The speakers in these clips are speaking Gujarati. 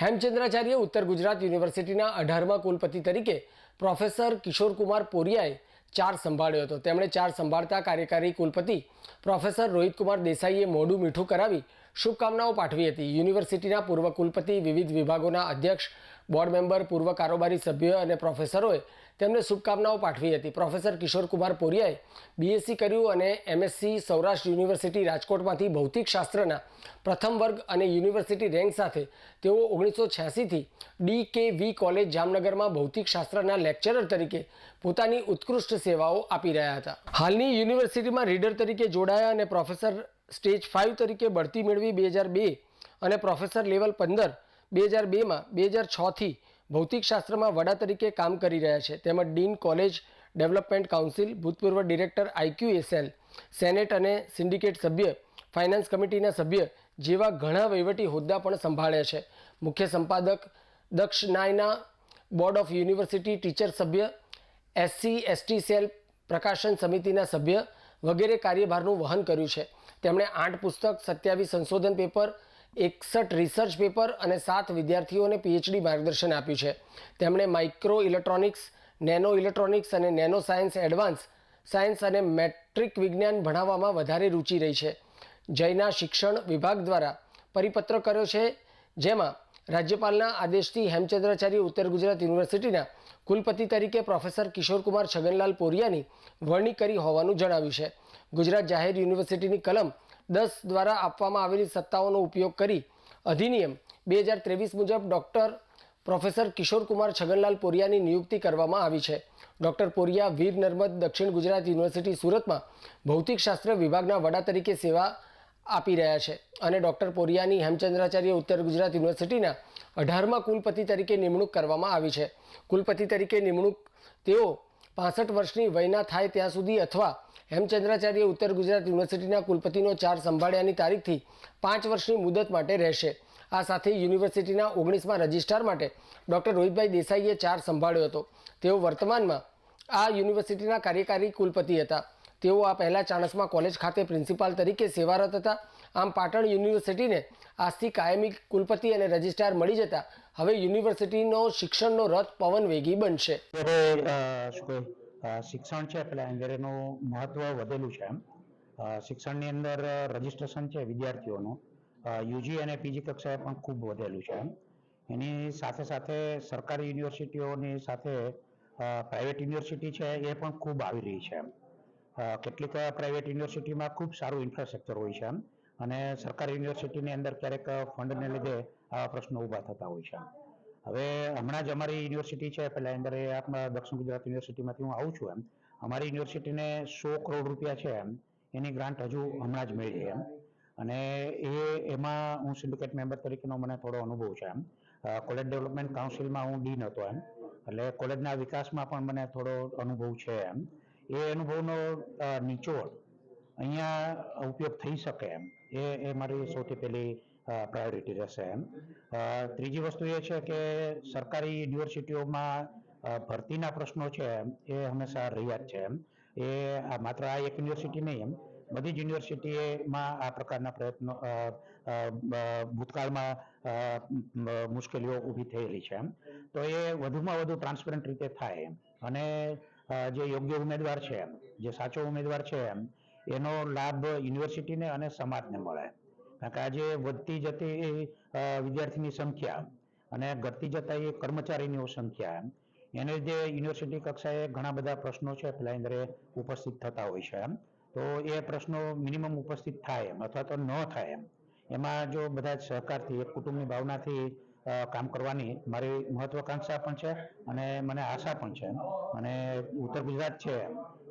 હેમચંદ્રાચાર્ય ઉત્તર ગુજરાત યુનિવર્સિટીના અઢારમા કુલપતિ તરીકે પ્રોફેસર કિશોરકુમાર પોરિયાએ ચાર સંભાળ્યો હતો. તેમણે ચાર સંભાળતા કાર્યકારી કુલપતિ પ્રોફેસર રોહિતકુમાર દેસાઈએ મોઢું મીઠું કરાવી શુભકામનાઓ પાઠવી હતી. યુનિવર્સિટીના પૂર્વ કુલપતિ વિવિધ વિભાગોના અધ્યક્ષ બોર્ડ મેમ્બર, પૂર્વ કારોબારી સભ્યો અને પ્રોફેસરોએ તેમને શુભકામનાઓ પાઠવી હતી. પ્રોફેસર કિશોરકુમાર પોરિયાએ બીએસસી કર્યું અને એમએસસી સૌરાષ્ટ્ર યુનિવર્સિટી રાજકોટમાંથી ભૌતિકશાસ્ત્રના પ્રથમ વર્ગ અને યુનિવર્સિટી રેન્ક સાથે તેઓ ઓગણીસો છ્યાસીથી ડી કે વી કોલેજ જામનગરમાં ભૌતિકશાસ્ત્રના લેક્ચરર તરીકે પોતાની ઉત્કૃષ્ટ સેવાઓ આપી રહ્યા હતા. હાલની યુનિવર્સિટીમાં રીડર તરીકે જોડાયા અને પ્રોફેસર સ્ટેજ ફાઇવ તરીકે બઢતી મેળવી બે હજાર બે અને પ્રોફેસર લેવલ પંદર બે હજાર બેમાં, બે હજાર છથી ભૌતિકશાસ્ત્રમાં વડા તરીકે કામ કરી રહ્યા છે. તેમજ ડીન કોલેજ ડેવલપમેન્ટ કાઉન્સિલ, ભૂતપૂર્વ ડિરેક્ટર આઈક્યુએસએલ સેનેટ અને સિન્ડિકેટ સભ્ય, ફાઇનાન્સ કમિટીના સભ્ય જેવા ઘણા વહીવટી હોદ્દા પણ સંભાળ્યા છે. મુખ્ય સંપાદક દક્ષ નાયના, બોર્ડ ઓફ યુનિવર્સિટી ટીચર સભ્ય, એસસી, એસટી સેલ પ્રકાશન સમિતિના સભ્ય વગેરે કાર્યભારનું વહન કર્યું છે. તેમણે આઠ પુસ્તક, સત્યાવીસ સંશોધન પેપર એકસઠ રિસર્ચ પેપર અને સાત વિદ્યાર્થીઓને પીએચડી માર્ગદર્શન આપ્યું છે. તેમણે માઇક્રો ઇલેક્ટ્રોનિક્સ નેનો ઇલેક્ટ્રોનિક્સ અને નેનો સાયન્સ એડવાન્સ સાયન્સ અને મેટ્રિક વિજ્ઞાન ભણાવવામાં વધારે રુચિ રહી છે. જયના શિક્ષણ વિભાગ દ્વારા પરિપત્ર કર્યો છે, જેમાં રાજ્યપાલના આદેશથી હેમચંદ્રાચાર્ય ઉત્તર ગુજરાત યુનિવર્સિટીના કુલપતિ તરીકે પ્રોફેસર કિશોરકુમાર છગનલાલ પોરિયાની વરણી કરી હોવાનું જણાવ્યું છે. ગુજરાત જાહેર યુનિવર્સિટીની કલમ દસ દ્વારા આપવામાં આવેલી સત્તાઓનો ઉપયોગ કરી અધિનિયમ બે હજાર ત્રેવીસ મુજબ ડૉક્ટર પ્રોફેસર કિશોરકુમાર છગનલાલ પોરિયાની નિયુક્તિ કરવામાં આવી છે. ડૉક્ટર પોરિયા વીર નર્મદ દક્ષિણ ગુજરાત યુનિવર્સિટી સુરતમાં ભૌતિકશાસ્ત્ર વિભાગના વડા તરીકે સેવા આપી રહ્યા છે અને ડૉક્ટર પોરિયાની હેમચંદ્રાચાર્ય ઉત્તર ગુજરાત યુનિવર્સિટીના અઢારમા કુલપતિ તરીકે નિમણૂક કરવામાં આવી છે. કુલપતિ તરીકે નિમણૂક તેઓ પાસઠ વર્ષની વયના થાય ત્યાં સુધી અથવા હેમચંદ્રાચાર્ય ઉત્તર ગુજરાત યુનિવર્સિટીના કુલપતિનો ચાર સંભાળ્યાની તારીખથી પાંચ વર્ષની મુદત માટે રહેશે. આ સાથે યુનિવર્સિટીના ઓગણીસમાં રજિસ્ટ્રાર માટે ડૉક્ટર રોહિતભાઈ દેસાઈએ ચાર સંભાળ્યો હતો. તેઓ વર્તમાનમાં આ યુનિવર્સિટીના કાર્યકારી કુલપતિ હતા. તેઓ આ પહેલાં ચાણસમાં કોલેજ ખાતે પ્રિન્સિપાલ તરીકે સેવારત હતા. આમ પાટણ યુનિવર્સિટીને આજથી કાયમી કુલપતિ અને રજિસ્ટ્રાર મળી જતા હવે યુનિવર્સિટીનો શિક્ષણનો રથ પવન વેગી બનશે. શિક્ષણ છે અંદર એનું મહત્વ વધેલું છે એમ. શિક્ષણની અંદર રજીસ્ટ્રેશન છે વિદ્યાર્થીઓનું. યુજી અને પીજી કક્ષાએ પણ ખૂબ વધેલું છે એમ. એની સાથે સાથે સરકારી યુનિવર્સિટીઓની સાથે પ્રાઇવેટ યુનિવર્સિટી છે એ પણ ખૂબ આવી રહી છે એમ. કેટલીક પ્રાઇવેટ યુનિવર્સિટીમાં ખૂબ સારું ઇન્ફ્રાસ્ટ્રક્ચર હોય છે એમ. અને સરકારી યુનિવર્સિટીની અંદર ક્યારેક ફંડને લીધે આવા પ્રશ્નો ઊભા થતા હોય છે. હવે હમણાં જ અમારી યુનિવર્સિટી છે, પેલા અંદર આપણા દક્ષિણ ગુજરાત યુનિવર્સિટીમાંથી હું આવું છું એમ. અમારી યુનિવર્સિટીને સો કરોડ રૂપિયા છે એમ. એની ગ્રાન્ટ હજુ હમણાં જ મળી એમ. અને એ, એમાં હું સિન્ડિકેટ મેમ્બર તરીકેનો મને થોડો અનુભવ છે એમ. કોલેજ ડેવલપમેન્ટ કાઉન્સિલમાં હું ડીન હતો એમ. એટલે કોલેજના વિકાસમાં પણ મને થોડો અનુભવ છે એમ. એ અનુભવનો નિચોડ અહીંયા ઉપયોગ થઈ શકે એમ. એ એ મારી સૌથી પહેલી પ્રાયોરિટી રહેશે એમ. ત્રીજી વસ્તુ એ છે કે સરકારી યુનિવર્સિટીઓમાં ભરતીના પ્રશ્નો છે એ હંમેશા રહ્યા જ છે એમ. એ માત્ર આ એક યુનિવર્સિટી નહીં એમ. બધી જ યુનિવર્સિટીમાં આ પ્રકારના પ્રયત્નો ભૂતકાળમાં મુશ્કેલીઓ ઊભી થયેલી છે એમ. તો એ વધુમાં વધુ ટ્રાન્સપરન્ટ રીતે થાય એમ. અને જે યોગ્ય ઉમેદવાર છે એમ, જે સાચો ઉમેદવાર છે એમ, એનો લાભ યુનિવર્સિટીને અને સમાજને મળે. કારણ કે આજે વધતી જતી વિદ્યાર્થીની સંખ્યા અને ઘટતી જતા એ કર્મચારીની સંખ્યા એને જે યુનિવર્સિટી કક્ષાએ ઘણા બધા પ્રશ્નો છે પેલા અંદર ઉપસ્થિત થતા હોય છે એમ. તો એ પ્રશ્નો મિનિમમ ઉપસ્થિત થાય એમ અથવા તો ન થાય એમ. એમાં જો બધા જ સહકારથી, એક કુટુંબની ભાવનાથી કામ કરવાની મારી મહત્વાકાંક્ષા પણ છે અને મને આશા પણ છે અને ઉત્તર ગુજરાત છે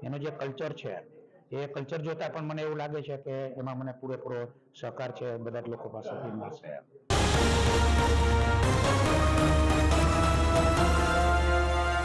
એનું જે કલ્ચર છે એ કલ્ચર જોતા પણ મને એવું લાગે છે કે એમાં મને પૂરેપૂરો સહકાર છે બધા લોકો પાસેથી. મળશે